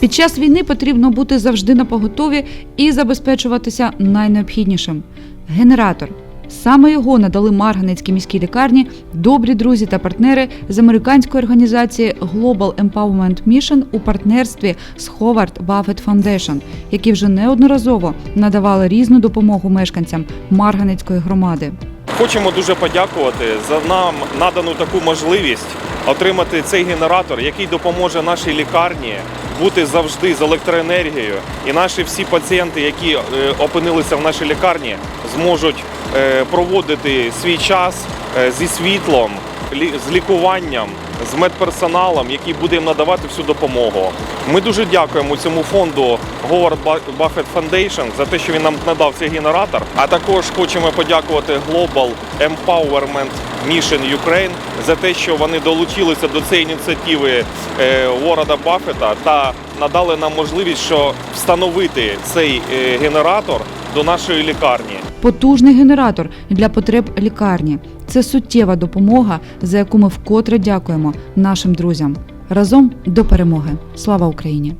Під час війни потрібно бути завжди на поготові і забезпечуватися найнеобхіднішим генератор. Саме його надали Марганецькій міській лікарні добрі друзі та партнери з американської організації Global Empowerment Mission у партнерстві з Howard Buffett Foundation, які вже неодноразово надавали різну допомогу мешканцям Марганецької громади. Хочемо дуже подякувати за нам надану таку можливість отримати цей генератор, який допоможе нашій лікарні бути завжди з електроенергією. І наші всі пацієнти, які е, опинилися в нашій лікарні, зможуть е, проводити свій час е, зі світлом, з лікуванням, з медперсоналом, який буде їм надавати всю допомогу. Ми дуже дякуємо цьому фонду Говард Buffett Foundation за те, що він нам надав цей генератор. А також хочемо подякувати Global Empowerment Mission Ukraine за те, що вони долучилися до цієї ініціативи е, Ворада Баффета та надали нам можливість, що встановити цей е, генератор до нашої лікарні. Потужний генератор для потреб лікарні це суттєва допомога, за яку ми вкотре дякуємо нашим друзям. Разом до перемоги. Слава Україні!